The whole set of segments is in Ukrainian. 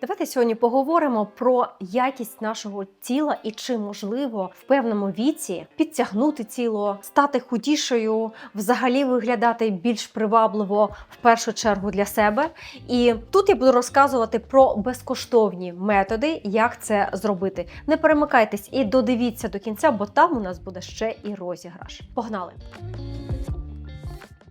Давайте сьогодні поговоримо про якість нашого тіла і чи можливо в певному віці підтягнути тіло, стати худішою, взагалі виглядати більш привабливо в першу чергу для себе. І тут я буду розказувати про безкоштовні методи, як це зробити. Не перемикайтесь і додивіться до кінця, бо там у нас буде ще і розіграш. Погнали!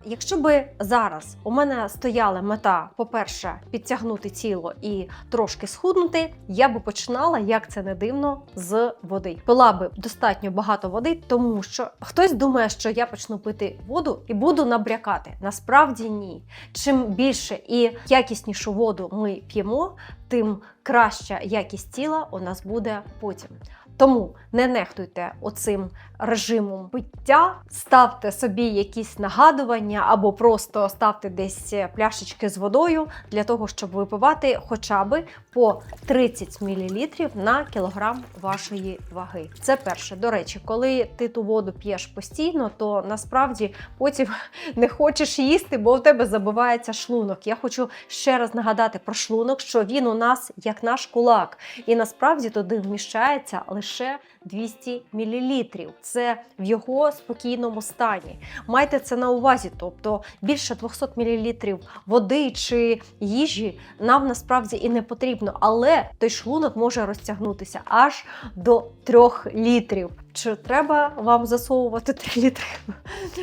Якщо би зараз у мене стояла мета, по-перше, підтягнути тіло і трошки схуднути, я би починала, як це не дивно, з води. Пила би достатньо багато води, тому що хтось думає, що я почну пити воду і буду набрякати. Насправді ні. Чим більше і якіснішу воду ми п'ємо, тим краща якість тіла у нас буде потім. Тому не нехтуйте оцим режимом пиття, ставте собі якісь нагадування або просто ставте десь пляшечки з водою для того, щоб випивати хоча б по 30 мл на кілограм вашої ваги. Це перше. До речі, коли ти ту воду п'єш постійно, то насправді потім не хочеш їсти, бо у тебе забивається шлунок. Я хочу ще раз нагадати про шлунок, що він у нас як наш кулак, і насправді туди вміщається лише 200 мл. Це в його спокійному стані. Майте це на увазі, тобто більше 200 мл води чи їжі нам насправді і не потрібно, але той шлунок може розтягнутися аж до 3 літрів. Чи треба вам засовувати 3 літри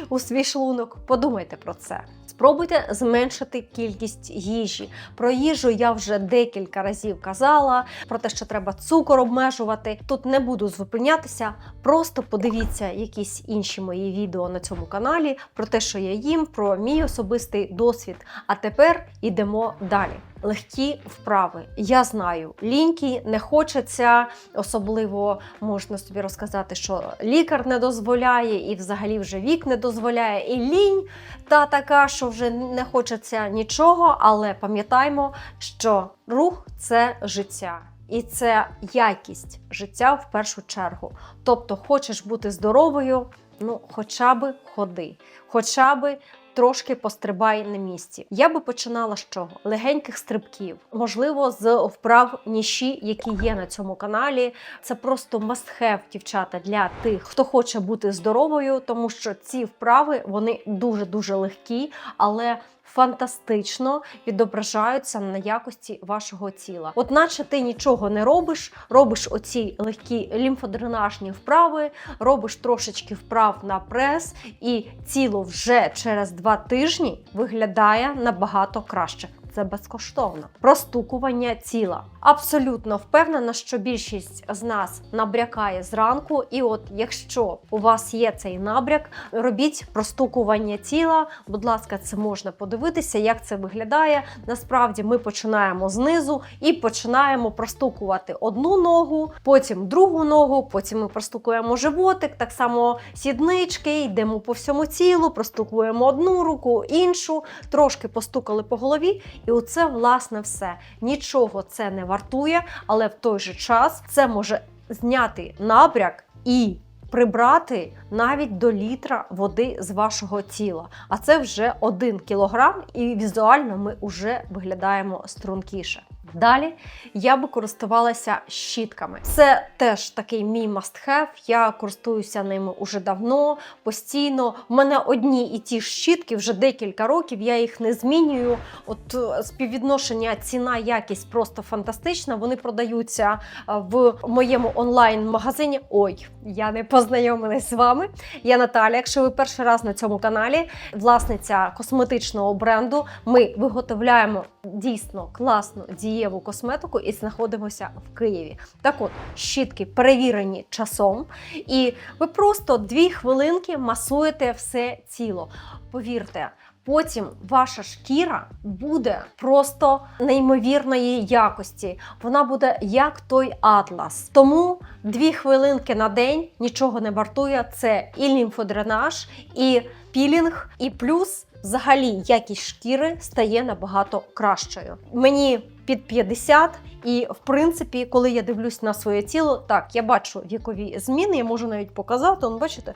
у свій шлунок? Подумайте про це. Спробуйте зменшити кількість їжі. Про їжу я вже декілька разів казала, про те, що треба цукор обмежувати. Тут не буду зупинятися, просто подивіться якісь інші мої відео на цьому каналі про те, що я їм, про мій особистий досвід. А тепер йдемо далі. Легкі вправи. Я знаю, ліньки не хочеться, особливо можна собі розказати, що лікар не дозволяє, і взагалі вже вік не дозволяє, і лінь та така, що вже не хочеться нічого, але пам'ятаймо, що рух це життя. І це якість життя в першу чергу. Тобто, хочеш бути здоровою, ну хоча би ходи, хоча би трошки пострибай на місці. Я би починала з чого? Легеньких стрибків, можливо, з вправ ніші, які є на цьому каналі. Це просто мастхев, дівчата, для тих, хто хоче бути здоровою, тому що ці вправи вони дуже дуже легкі, але фантастично відображаються на якості вашого тіла. От наче ти нічого не робиш, робиш оці легкі лімфодренажні вправи, робиш трошечки вправ на прес, і тіло вже через два тижні виглядає набагато краще. Це безкоштовно. Простукування тіла. Абсолютно впевнена, що більшість з нас набрякає зранку. І от якщо у вас є цей набряк, робіть простукування тіла. Будь ласка, це можна подивитися, як це виглядає. Насправді ми починаємо знизу і починаємо простукувати одну ногу, потім другу ногу, потім ми простукуємо животик, так само сіднички, йдемо по всьому тілу, простукуємо одну руку, іншу, трошки постукали по голові. І оце, власне, все. Нічого це не вартує, але в той же час це може зняти набряк і прибрати навіть до літра води з вашого тіла. А це вже один кілограм, і візуально ми вже виглядаємо стрункіше. Далі я би користувалася щітками. Це теж такий мій must-have. Я користуюся ними уже давно, постійно. У мене одні і ті ж щітки вже декілька років. Я їх не змінюю. От е, співвідношення ціна якість просто фантастична. Вони продаються е, в моєму онлайн-магазині. Ой, я не познайомилась з вами. Я Наталя. Якщо ви перший раз на цьому каналі, власниця косметичного бренду, ми виготовляємо дійсно класну дієву косметику і знаходимося в Києві. Так от, щітки перевірені часом, і ви просто дві хвилинки масуєте все тіло. Повірте. Потім ваша шкіра буде просто неймовірної якості. Вона буде як той атлас. Тому дві хвилинки на день нічого не вартує. Це і лімфодренаж, і пілінг, і плюс взагалі якість шкіри стає набагато кращою. Мені під 50, і в принципі, коли я дивлюсь на своє тіло, так я бачу вікові зміни, я можу навіть показати. Он, бачите,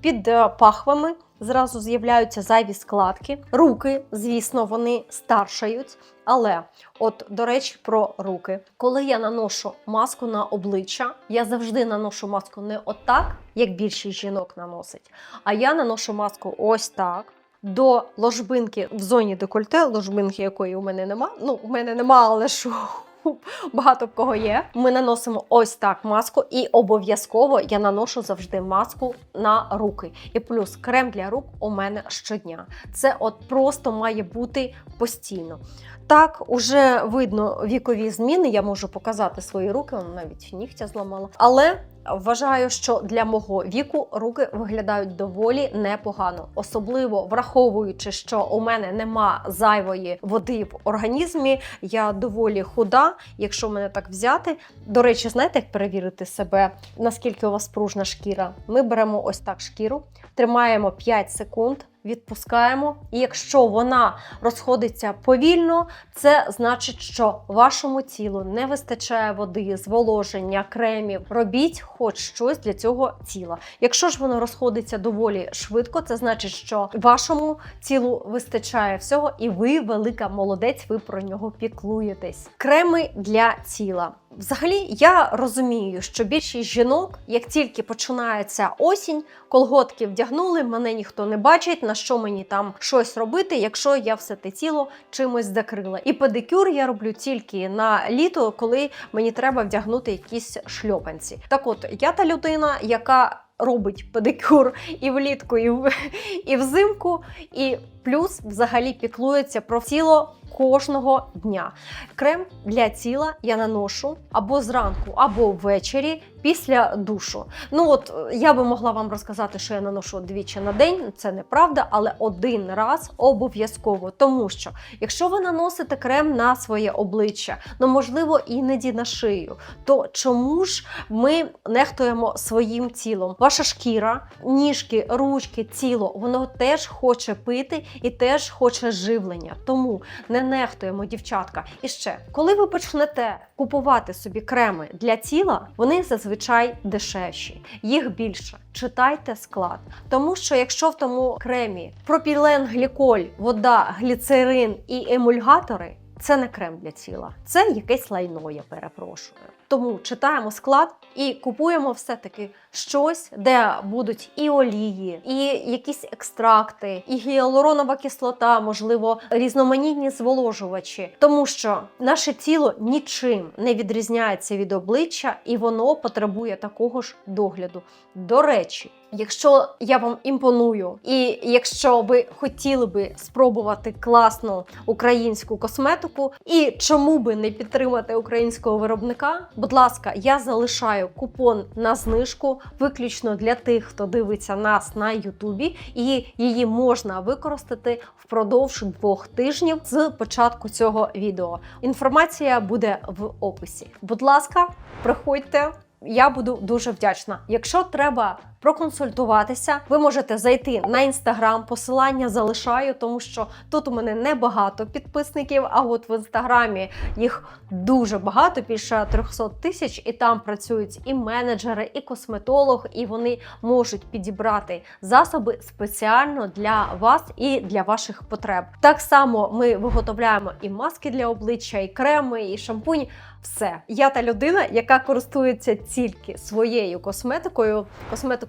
Під е, пахвами зразу з'являються зайві складки. Руки, звісно, вони старшають. Але, от, до речі, про руки. Коли я наношу маску на обличчя, я завжди наношу маску не отак, як більшість жінок наносить, а я наношу маску ось так. До ложбинки в зоні декольте, ложбинки якої у мене нема. Ну, у мене нема, але що багато в кого є. Ми наносимо ось так маску, і обов'язково я наношу завжди маску на руки. І плюс крем для рук у мене щодня. Це от просто має бути постійно. Так, уже видно вікові зміни. Я можу показати свої руки, вона навіть нігтя зламала. Але вважаю, що для мого віку руки виглядають доволі непогано, особливо враховуючи, що у мене нема зайвої води в організмі. Я доволі худа, якщо мене так взяти. До речі, знаєте, як перевірити себе, наскільки у вас пружна шкіра? Ми беремо ось так шкіру, тримаємо 5 секунд. Відпускаємо, і якщо вона розходиться повільно, це значить, що вашому тілу не вистачає води, зволоження, кремів. Робіть хоч щось для цього тіла. Якщо ж воно розходиться доволі швидко, це значить, що вашому тілу вистачає всього, і ви велика молодець, ви про нього піклуєтесь. Креми для тіла. Взагалі, я розумію, що більшість жінок, як тільки починається осінь, колготки вдягнули, мене ніхто не бачить, на що мені там щось робити, якщо я все те тіло чимось закрила. І педикюр я роблю тільки на літо, коли мені треба вдягнути якісь шльопанці. Так от, я та людина, яка робить педикюр і влітку, і, в, і взимку, і плюс взагалі піклується про тіло кожного дня. Крем для тіла я наношу або зранку, або ввечері після душу. Ну от е, я би могла вам розказати, що я наношу двічі на день. Це неправда, але один раз обов'язково. Тому що якщо ви наносите крем на своє обличчя, ну можливо іноді на шию, то чому ж ми нехтуємо своїм тілом? Ваша шкіра, ніжки, ручки, тіло, воно теж хоче пити і теж хоче живлення. Тому не нехтуємо, дівчатка. І ще, коли ви почнете купувати собі креми для тіла, вони зазвичай дешевші, їх більше. Читайте склад. Тому що якщо в тому кремі пропілен, гліколь, вода, гліцерин і емульгатори. Це не крем для тіла, це якесь лайно, я перепрошую. Тому читаємо склад і купуємо все-таки щось, де будуть і олії, і якісь екстракти, і гіалуронова кислота, можливо, різноманітні зволожувачі, тому що наше тіло нічим не відрізняється від обличчя, і воно потребує такого ж догляду. До речі. Якщо я вам імпоную, і якщо ви хотіли би спробувати класну українську косметику, і чому би не підтримати українського виробника, будь ласка, я залишаю купон на знижку виключно для тих, хто дивиться нас на Ютубі, і її можна використати впродовж двох тижнів з початку цього відео. Інформація буде в описі. Будь ласка, приходьте. Я буду дуже вдячна. Якщо треба проконсультуватися, ви можете зайти на інстаграм. Посилання залишаю, тому що тут у мене небагато підписників. А от в інстаграмі їх дуже багато, більше 300 тисяч, і там працюють і менеджери, і косметолог, і вони можуть підібрати засоби спеціально для вас і для ваших потреб. Так само ми виготовляємо і маски для обличчя, і креми, і шампунь. Все, я та людина, яка користується тільки своєю косметикою, косметикою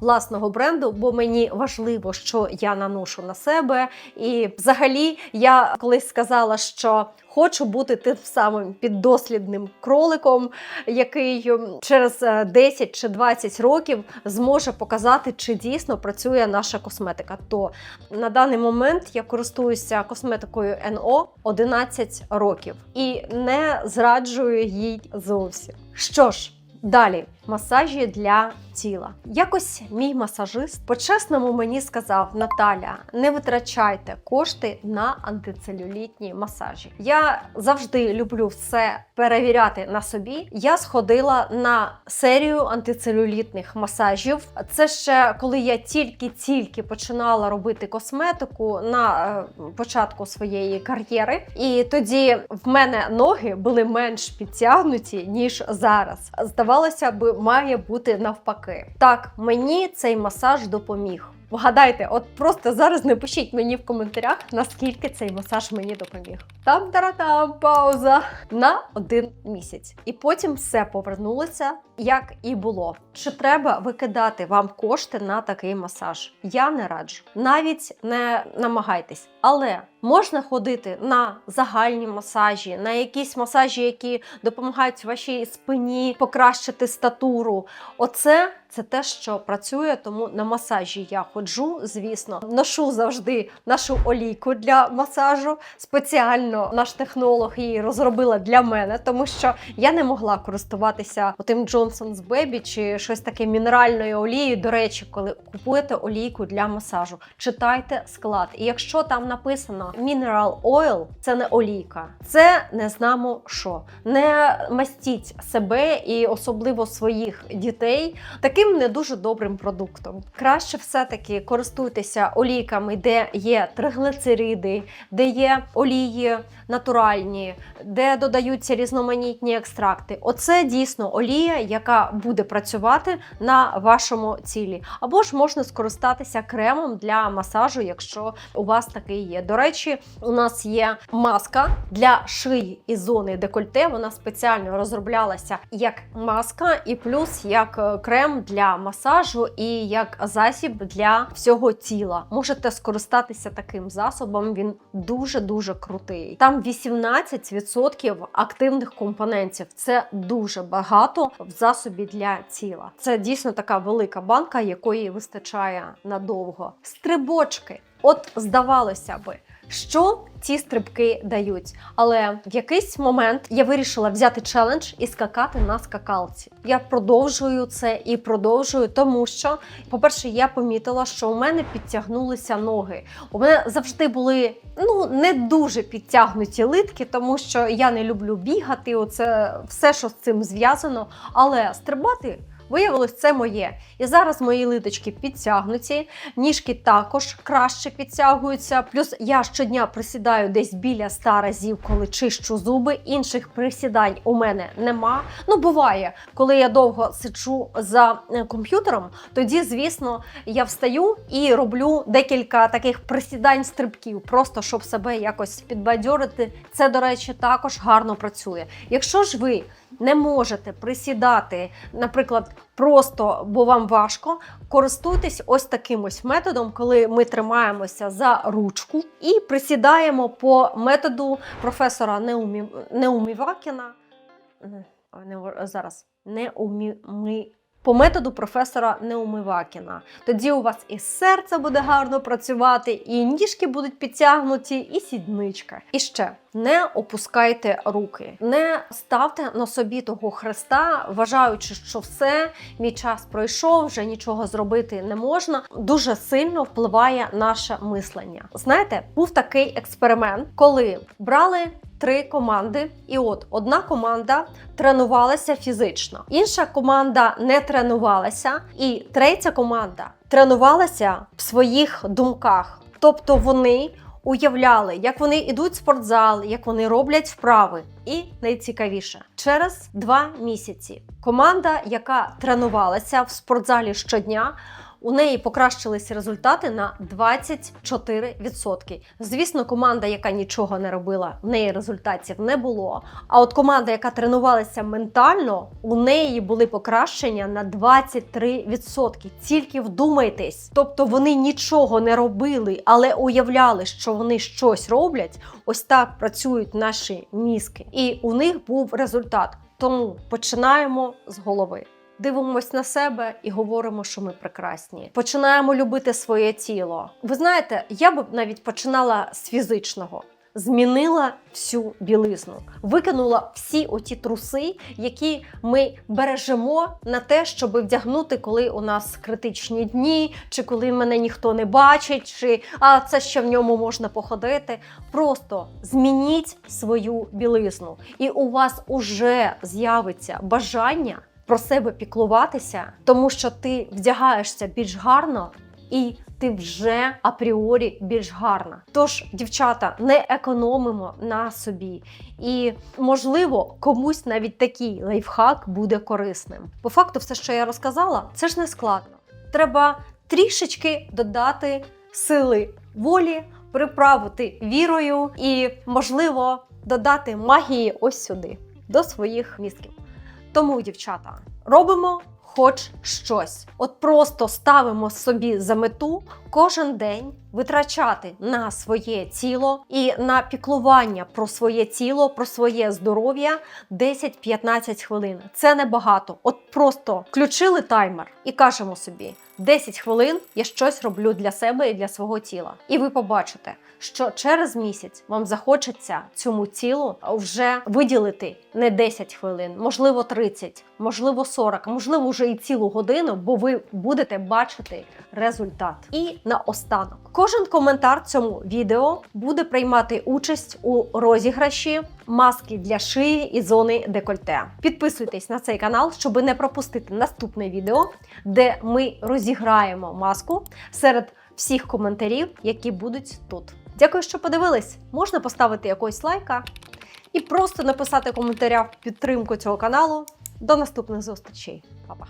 власного бренду, бо мені важливо, що я наношу на себе. І взагалі я колись сказала, що хочу бути тим самим піддослідним кроликом, який через е, 10 чи 20 років зможе показати, чи дійсно працює наша косметика. То на даний момент я користуюся косметикою НО 11 років і не зраджую їй зовсім. Що ж, далі масажі для тіла. Якось мій масажист по-чесному мені сказав: Наталя, не витрачайте кошти на антицелюлітні масажі. Я завжди люблю все перевіряти на собі. Я сходила на серію антицелюлітних масажів. Це ще коли я тільки-тільки починала робити косметику на е, початку своєї кар'єри. І тоді в мене ноги були менш підтягнуті ніж зараз. Здавалося, здавалося б, має бути навпаки. Так, мені цей масаж допоміг. Вгадайте, от просто зараз напишіть мені в коментарях, наскільки цей масаж мені допоміг. Там таратам пауза на один місяць. І потім все повернулося, як і було. Чи треба викидати вам кошти на такий масаж? Я не раджу. Навіть не намагайтесь. Але можна ходити на загальні масажі, на якісь масажі, які допомагають вашій спині покращити статуру. Оце це те, що працює, тому на масажі я ходжу, звісно. Ношу завжди нашу олійку для масажу. Спеціально наш технолог її розробила для мене, тому що я не могла користуватися тим Johnson's Baby чи щось таке мінеральною олією. До речі, коли купуєте олійку для масажу, читайте склад. І якщо там написано Mineral Oil, це не олійка, це не знамо що. Не мастіть себе і особливо своїх дітей таким не дуже добрим продуктом. Краще все-таки користуйтеся олійками, де є триглицериди, де є олії натуральні, де додаються різноманітні екстракти. Оце дійсно олія, яка буде працювати на вашому цілі. Або ж можна скористатися кремом для масажу, якщо у вас такий є. До речі, у нас є маска для шиї і зони декольте. Вона спеціально розроблялася як маска, і плюс як е, крем для масажу і як засіб для всього тіла. Можете скористатися таким засобом. Він дуже дуже крутий. Там 18% активних компонентів. Це дуже багато в засобі для тіла. Це дійсно така велика банка, якої вистачає надовго. Стрибочки. От здавалося би, що ці стрибки дають. Але в якийсь момент я вирішила взяти челендж і скакати на скакалці. Я продовжую це і продовжую, тому що, по-перше, я помітила, що у мене підтягнулися ноги. У мене завжди були ну не дуже підтягнуті литки, тому що я не люблю бігати. Оце все, що з цим зв'язано. Але стрибати. Виявилось, це моє. І зараз мої литочки підтягнуті, ніжки також краще підтягуються. Плюс я щодня присідаю десь біля 100 разів, коли чищу зуби. Інших присідань у мене нема. Ну, буває, коли я довго сиджу за е, комп'ютером, тоді, звісно, я встаю і роблю декілька таких присідань стрибків, просто щоб себе якось підбадьорити. Це, до речі, також гарно працює. Якщо ж ви не можете присідати, наприклад, просто бо вам важко, користуйтесь ось таким ось методом, коли ми тримаємося за ручку і присідаємо по методу професора Неумі... Неумівакіна. Е, Не, зараз Неумі... По методу професора Неумивакіна. Тоді у вас і серце буде гарно працювати, і ніжки будуть підтягнуті, і сідничка. І ще не опускайте руки, не ставте на собі того хреста, вважаючи, що все, мій час пройшов, вже нічого зробити не можна. Дуже сильно впливає наше мислення. Знаєте, був такий експеримент, коли брали. Три команди, і от одна команда тренувалася фізично, інша команда не тренувалася, і третя команда тренувалася в своїх думках. Тобто вони уявляли, як вони йдуть в спортзал, як вони роблять вправи. І найцікавіше, через два місяці команда, яка тренувалася в спортзалі щодня, у неї покращились результати на 24%. Звісно, команда, яка нічого не робила, в неї результатів не було. А от команда, яка тренувалася ментально, у неї були покращення на 23%. Тільки вдумайтесь. Тобто вони нічого не робили, але уявляли, що вони щось роблять. Ось так працюють наші мізки. І у них був результат. Тому починаємо з голови. Дивимось на себе і говоримо, що ми прекрасні. Починаємо любити своє тіло. Ви знаєте, я б навіть починала з фізичного. Змінила всю білизну, викинула всі оті труси, які ми бережемо на те, щоб вдягнути, коли у нас критичні дні, чи коли мене ніхто не бачить, чи а це ще в ньому можна походити. Просто змініть свою білизну, і у вас уже з'явиться бажання про себе піклуватися, тому що ти вдягаєшся більш гарно і ти вже апріорі більш гарна. Тож, дівчата, не економимо на собі. І, можливо, комусь навіть такий лайфхак буде корисним. По факту, все, що я розказала, це ж не складно. Треба трішечки додати сили волі, приправити вірою і, можливо, додати магії ось сюди, до своїх мізків. Тому, дівчата, робимо хоч щось. От просто ставимо собі за мету кожен день витрачати на своє тіло і на піклування про своє тіло, про своє здоров'я 10-15 хвилин. Це небагато. От просто включили таймер і кажемо собі: 10 хвилин я щось роблю для себе і для свого тіла. І ви побачите, що через місяць вам захочеться цьому тілу вже виділити не 10 хвилин, можливо, 30, можливо, 40, можливо, вже і цілу годину, бо ви будете бачити результат. І наостанок, кожен коментар цьому відео буде приймати участь у розіграші маски для шиї і зони декольте. Підписуйтесь на цей канал, щоб не пропустити наступне відео, де ми розіграємо маску серед всіх коментарів, які будуть тут. Дякую, що подивились. Можна поставити якогось лайка і просто написати в коментарях в підтримку цього каналу. До наступних зустрічей. Па-па.